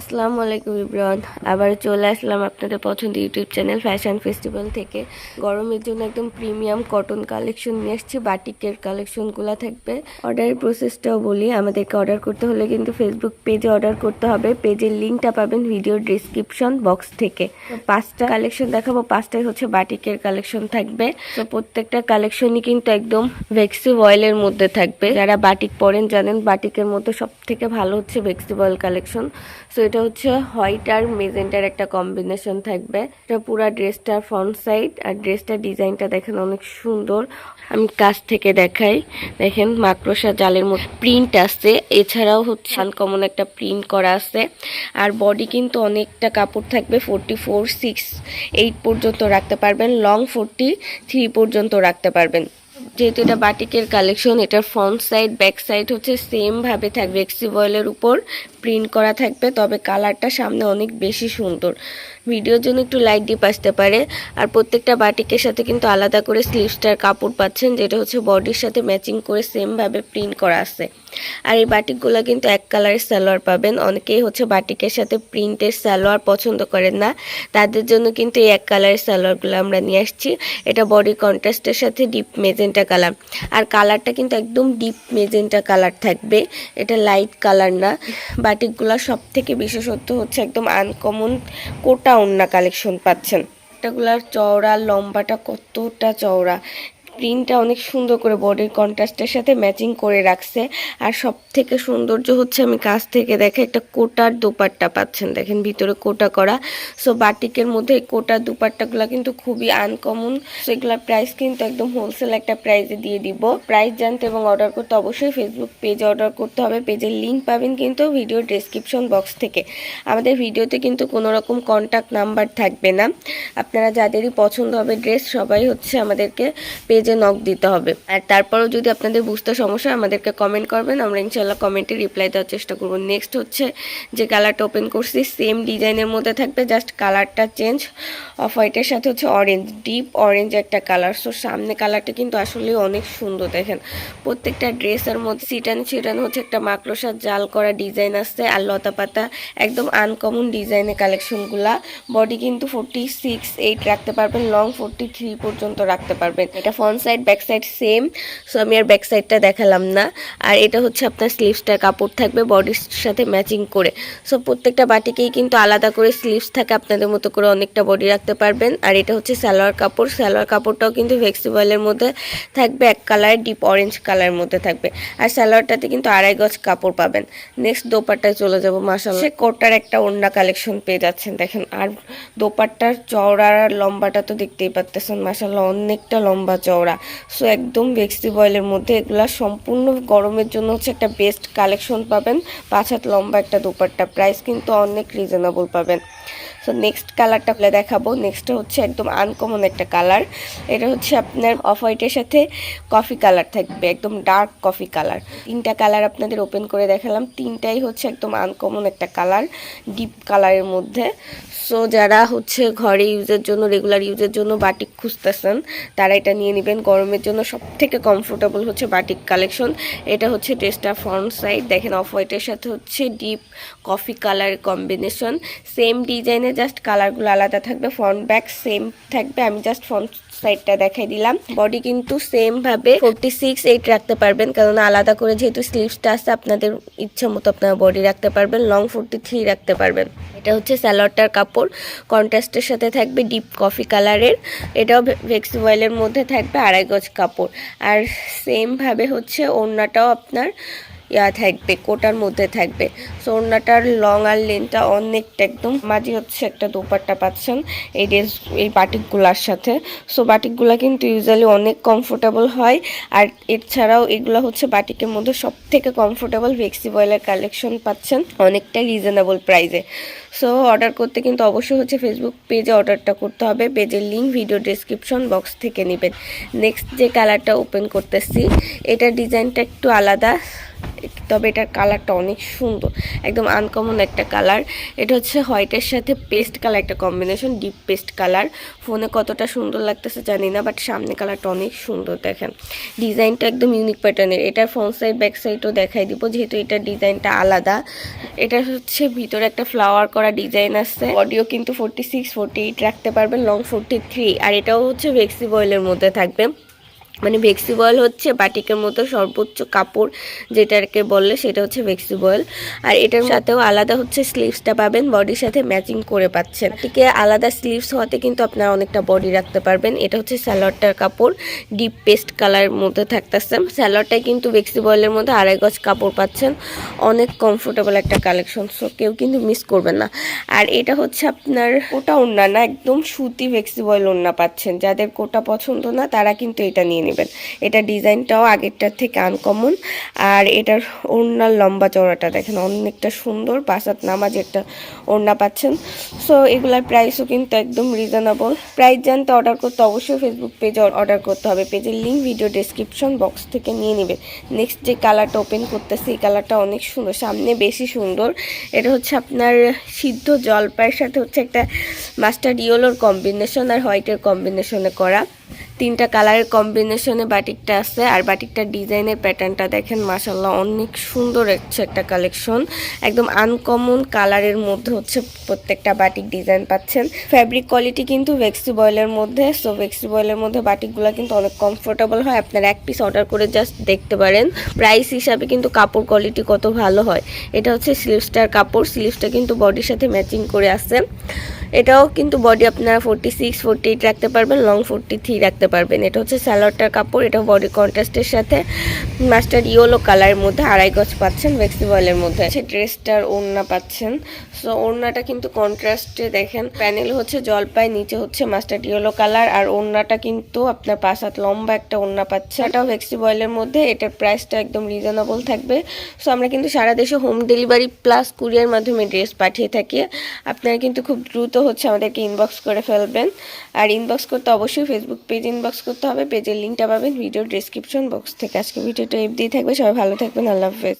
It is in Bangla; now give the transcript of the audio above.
আসসালামু আলাইকুম ইব্রান। আবার চলে আসলাম আপনাদের পছন্দের ইউটিউব চ্যানেল ফ্যাশন ফেস্টিভ্যাল থেকে। গরমের জন্য একদম প্রিমিয়াম কটন কালেকশন নিয়ে আসছি, বাটিকের কালেকশনগুলো থাকবে। অর্ডারের প্রসেসটাও বলি, আমাদেরকে অর্ডার করতে হলে কিন্তু ফেসবুক পেজে অর্ডার করতে হবে। পেজের লিঙ্কটা পাবেন ভিডিও ডিসক্রিপশন বক্স থেকে। পাঁচটা কালেকশন দেখাবো, পাঁচটাই হচ্ছে বাটিকের কালেকশন থাকবে। তো প্রত্যেকটা কালেকশনই কিন্তু একদম ভেক্সি অয়েলের মধ্যে থাকবে। যারা বাটিক পরেন জানেন, বাটিকের মধ্যে সব থেকে ভালো হচ্ছে ভেক্সি অয়েল কালেকশন সো এটা হচ্ছে হোয়াইট আর মেজেন্টার একটা কম্বিনেশন থাকবে। এটা পুরা ড্রেসটার ফ্রন্ট সাইড আর ড্রেসটার ডিজাইনটা দেখেন অনেক সুন্দর। আমি কাছ থেকে দেখাই। দেখেন মাকড়সা জালের মধ্যে প্রিন্ট আছে। এছাড়াও হচ্ছে আনকমন একটা প্রিন্ট করা আছে। আর বডি কিন্তু অনেকটা কাপড় থাকবে ফোরটি ফোর, সিক্স, এইট পর্যন্ত রাখতে পারবেন। লং ফোরটি, থ্রি পর্যন্ত রাখতে পারবেন। যেহেতু এটা বাটিকের কালেকশন এটার ফ্রন্ট সাইড ব্যাক সাইড হচ্ছে সেম ভাবে থাকবে। এক্সি বয়েলের উপর প্রিন্ট করা থাকবে, তবে কালারটা সামনে অনেক বেশি সুন্দর। ভিডিওর জন্য একটু লাইট ডিপ আসতে পারে। আর প্রত্যেকটা বাটিকের সাথে কিন্তু আলাদা করে স্লিভসটার কাপড় পাচ্ছেন, যেটা হচ্ছে বডির সাথে ম্যাচিং করে সেম ভাবে প্রিন্ট করা আছে। আর এই বাটিকগুলো কিন্তু এক কালারের সালোয়ার পাবেন। অনেকেই হচ্ছে বাটিকের সাথে প্রিন্টের সালোয়ার পছন্দ করেন না। তাদের জন্য কিন্তু এই এক কালারের সালোয়ারগুলো আমরা নিয়ে আসছি। এটা বডি কন্ট্রাস্টের সাথে ডিপ মেজেন্টা কালার আর কালারটা কিন্তু একদম ডিপ মেজেন্টা কালার থাকবে। এটা লাইট কালার না। বাটিকগুলা সব থেকে বিশেষত্ব হচ্ছে একদম আনকমন কোটা ওন্না কালেকশন পাচ্ছেন। এটাগুলার চওড়া, লম্বাটা কতটা চওড়া? প্রিন্টটা অনেক সুন্দর করে বডির কন্ট্রাস্টের সাথে ম্যাচিং করে রাখছে। আর সব থেকে সৌন্দর্য হচ্ছে আমি কাছ থেকে দেখে একটা কোটার দোপাট্টা পাচ্ছেন। দেখেন ভিতরে কোটা করা। সো বাটিকের মধ্যে কোটার দুপাট্টাগুলো কিন্তু খুবই আনকমন সেগুলোর প্রাইস কিন্তু একদম হোলসেল একটা প্রাইসে দিয়ে দিব। প্রাইস জানতে এবং অর্ডার করতে অবশ্যই ফেসবুক পেজে অর্ডার করতে হবে। পেজের লিঙ্ক পাবেন কিন্তু ভিডিও ডেসক্রিপশন বক্স থেকে। আমাদের ভিডিওতে কিন্তু কোনো রকম কন্ট্যাক্ট নাম্বার থাকবে না। আপনারা যাদেরই পছন্দ হবে ড্রেস সবাই হচ্ছে আমাদেরকে পেজে নক দিতে হবে। আর তারপরেও যদি আপনাদের বুঝতে সমস্যা আমাদেরকে কমেন্ট করবেন। আমরা ইনশাল্লাহ কমেন্টে রিপ্লাই দেওয়ার চেষ্টা করব। নেক্সট হচ্ছে যে কালারটা ওপেন করছি সেম ডিজাইনের মধ্যে থাকবে। জাস্ট কালারটা চেঞ্জ অফ হোয়াইটের সাথে হচ্ছে অরেঞ্জ ডিপ অরেঞ্জ একটা কালার সো সামনে কালারটা কিন্তু আসলে অনেক সুন্দর, দেখেন। প্রত্যেকটা ড্রেসের মধ্যে সিটান সিটান হচ্ছে একটা মাকড়সার জাল করা ডিজাইন আসছে। আর লতা পাতা একদম আনকমন ডিজাইনের কালেকশনগুলা বডি কিন্তু ফোরটি সিক্স এইট রাখতে পারবেন। লং ফোরটি থ্রি পর্যন্ত রাখতে পারবেন। এটা front side back side same so আমি আর ব্যাক সাইডটা দেখালাম না। আর এটা হচ্ছে আপনার স্লিভসটার কাপড় থাকবে বডির সাথে ম্যাচিং করে। সো প্রত্যেকটা বাটিকেই কিন্তু আলাদা করে স্লিভস থাকে, আপনাদের মতো করে অনেকটা বডি রাখতে পারবেন। আর এটা হচ্ছে সালোয়ার কাপড়। সালোয়ার কাপড়টাও কিন্তু ফ্লেক্সিবলের মধ্যে থাকবে, এক কালার ডিপ অরেঞ্জ কালারের মধ্যে থাকবে। আর সালোয়ারটাতে কিন্তু আড়াই গজ কাপড় পাবেন। নেক্সট দোপাট্টায় চলে যাব মাসাল্লাহ সে কোটার একটা ওড়না কালেকশন পেয়ে যাচ্ছেন, দেখেন। আর দোপাট্টার চওড়া আর লম্বাটা তো দেখতেই পারতেছেন মাসাল্লাহ অনেকটা লম্বা চওড়া। সো একদম ভেক্সি বয়েলের মধ্যে এগুলা সম্পূর্ণ গরমের জন্য হচ্ছে একটা বেস্ট কালেকশন পাবেন। পাঁচ হাত লম্বা একটা দোপাট্টা। প্রাইস কিন্তু অনেক রিজনেবল পাবেন। সো নেক্সট কালারটা খুলে দেখাবো। নেক্সট হচ্ছে একদম আনকমন একটা কালার এটা হচ্ছে আপনার অফ হোয়াইটের সাথে কফি কালার থাকবে, একদম ডার্ক কফি কালার তিনটা কালার আপনাদের ওপেন করে দেখালাম। তিনটাই হচ্ছে একদম আনকমন একটা কালার ডিপ কালারের মধ্যে। সো যারা হচ্ছে ঘরে ইউজের জন্য রেগুলার ইউজের জন্য বাটিক খুঁজতেছেন, তারা এটা নিয়ে নেবেন। গরমের জন্য সব থেকে কমফোর্টেবল হচ্ছে বাটিক কালেকশন এটা হচ্ছে ড্রেসটা ফ্রন্ট সাইড দেখেন অফ হোয়াইটের সাথে হচ্ছে deep coffee colour combination same ডিজাইনে জাস্ট কালারগুলো আলাদা থাকবে ফ্রন্ট ব্যাক সেম থাকবে। আমি জাস্ট ফ্রন্ট সাইডটা দেখাই দিলাম। বডি কিন্তু সেম ভাবে ফোরটি সিক্স এইট রাখতে পারবেন। কারণ আলাদা করে যেহেতু স্লিভসটা আছে, আপনাদের ইচ্ছা মতো আপনারা বডি রাখতে পারবেন। লং ফোরটি থ্রি রাখতে পারবেন। এটা হচ্ছে স্যালোয়ারটার কাপড়। কন্ট্রাস্টের সাথে থাকবে ডিপ কফি কালারের এটাও ভেক্সি অয়েলের মধ্যে থাকবে আড়াই গজ কাপড়। আর সেমভাবে হচ্ছে ওড়নাটাও আপনার ইয়া থাকবে, কোটার মধ্যে থাকবে। সো ওড়নাটার লং আর লেনটা অনেকটা একদম মাঝে হচ্ছে একটা দোপাট্টা পাচ্ছেন এই ড্রেস, এই বাটিকগুলার সাথে। সো বাটিকগুলো কিন্তু ইউজুয়ালি অনেক কমফোর্টেবল হয়। আর এছাড়াও এগুলো হচ্ছে বাটিকের মধ্যে সব থেকে কমফোর্টেবল ভেক্সি বয়েলের কালেকশন পাচ্ছেন অনেকটা রিজনেবল প্রাইসে সো অর্ডার করতে কিন্তু অবশ্যই হচ্ছে ফেসবুক পেজে অর্ডারটা করতে হবে। পেজের লিঙ্ক ভিডিও ডেসক্রিপশন বক্স থেকে নেবেন। নেক্সট যে কালারটা ওপেন করতেছি এটার ডিজাইনটা একটু আলাদা, তবে এটার কালারটা অনেক সুন্দর, একদম আনকমন একটা কালার এটা হচ্ছে হোয়াইটের সাথে পেস্ট কালার একটা কম্বিনেশন ডিপ পেস্ট কালার ফোনে কতটা সুন্দর লাগতেছে জানি না বাট সামনে কালারটা অনেক সুন্দর, দেখেন। ডিজাইনটা একদম ইউনিক প্যাটার্নের এটার ফ্রন্ট সাইড ব্যাক সাইডও দেখাই দিব, যেহেতু এটার ডিজাইনটা আলাদা। এটা হচ্ছে ভিতরে একটা ফ্লাওয়ার করা ডিজাইন আছে। অডিও কিন্তু ফোরটি সিক্স ফোরটি এইট রাখতে পারবেন লং ফোরটি থ্রি আর এটাও হচ্ছে ভেক্সি বয়েলের মধ্যে থাকবে। মানে ভেক্সি বয়েল হচ্ছে বাটিকের মতো সর্বোচ্চ কাপড় যেটাকে বললে সেটা হচ্ছে ভেক্সি বয়েল। আর এটার সাথেও আলাদা হচ্ছে স্লিভসটা পাবেন বডির সাথে ম্যাচিং করে পাচ্ছেন। বাটিকে আলাদা স্লিভস হওয়াতে কিন্তু আপনারা অনেকটা বডি রাখতে পারবেন। এটা হচ্ছে স্যালোয়ারটার কাপড় ডিপ পেস্ট কালারের মধ্যে থাকতেছে। স্যালোয়ারটাই কিন্তু ভেক্সি বয়েলের মধ্যে আড়াই গজ কাপড় পাচ্ছেন। অনেক কমফোর্টেবল একটা কালেকশন সো কেউ কিন্তু মিস করবেন না। আর এটা হচ্ছে আপনার কোটা ওড়না না, একদম সুতি ভেক্সি বয়েল ওড়না পাচ্ছেন। যাদের কোটা পছন্দ না, তারা কিন্তু এটা নিয়ে নেবেন। এটা ডিজাইনটাও আগেরটার থেকে আনকমন আর এটার ওড়নার লম্বা চওড়াটা দেখেন, অনেকটা সুন্দর পাঁচাত নামাজ একটা ওড়না পাচ্ছেন। সো এগুলার প্রাইসও কিন্তু একদম রিজনেবল প্রাইস জানতে অর্ডার করতে অবশ্যই ফেসবুক পেজে অর্ডার করতে হবে। পেজের লিঙ্ক ভিডিও ডেসক্রিপশন বক্স থেকে নিয়ে নেবেন। নেক্সট যে কালারটা ওপেন করতেছি, এই কালারটা অনেক সুন্দর, সামনে বেশি সুন্দর। এটা হচ্ছে আপনার সিদ্ধ জলপাইয়ের সাথে হচ্ছে একটা মাস্টার্ড ইয়েলোর কম্বিনেশন আর হোয়াইটের কম্বিনেশনে করা। তিনটা কালারের কম্বিনেশনে বাটিকটা আছে, আর বাটিকটার ডিজাইনের প্যাটার্নটা দেখেন মাসাল্লাহ অনেক সুন্দর হচ্ছে একটা কালেকশন একদম আনকমন কালারের মধ্যে হচ্ছে প্রত্যেকটা বাটিক ডিজাইন পাচ্ছেন। ফ্যাব্রিক কোয়ালিটি কিন্তু ভেক্সি বয়েলের মধ্যে সো ভেক্সি বয়েলের মধ্যে বাটিকগুলো কিন্তু অনেক কমফোর্টেবল হয়। আপনারা এক পিস অর্ডার করে জাস্ট দেখতে পারেন। প্রাইস হিসাবে কিন্তু কাপড় কোয়ালিটি কত ভালো হয়। এটা হচ্ছে স্লিভসটার কাপড় স্লিভসটা কিন্তু বডির সাথে ম্যাচিং করে আছে। এটাও কিন্তু বডি আপনারা ফোরটি সিক্স ফোরটি এইট রাখতে পারবেন লং ফোরটি থ্রি রাখতে পারবেন। এটা হচ্ছে স্যালোয়ারটার কাপড় এটা বডি কন্ট্রাস্টের সাথে। মাস্টার ইয়েলো কালারের মধ্যে আড়াই গজ পাচ্ছেন ভেক্সিবলের মধ্যে। আছে ড্রেসটার ওড়না পাচ্ছেন। সো ওড়নাটা কিন্তু কন্ট্রাস্টে দেখেন প্যানেল হচ্ছে জলপাই, নিচে হচ্ছে মাস্টার ইয়েলো কালার আর ওড়নাটা কিন্তু আপনার পাঁচ হাত লম্বা একটা ওড়না পাচ্ছে। এটাও ভেক্সিবয়েলের মধ্যে, এটার প্রাইসটা একদম রিজনেবল থাকবে। সো আমরা কিন্তু সারা দেশে হোম ডেলিভারি প্লাস কুরিয়ার মাধ্যমে ড্রেস পাঠিয়ে থাকি। আপনারা কিন্তু খুব দ্রুত হচ্ছে আমাদেরকে ইনবক্স করে ফেলবেন। আর ইনবক্স করতে অবশ্যই ফেসবুক পেজ ইনবক্স করতে হবে। পেজের লিঙ্কটা পাবেন ভিডিও ডিসক্রিপশন বক্স থেকে। আজকে ভিডিওটা এফ দিয়ে থাকবে। সবাই ভালো থাকবেন। আল্লাহ হাফেজ।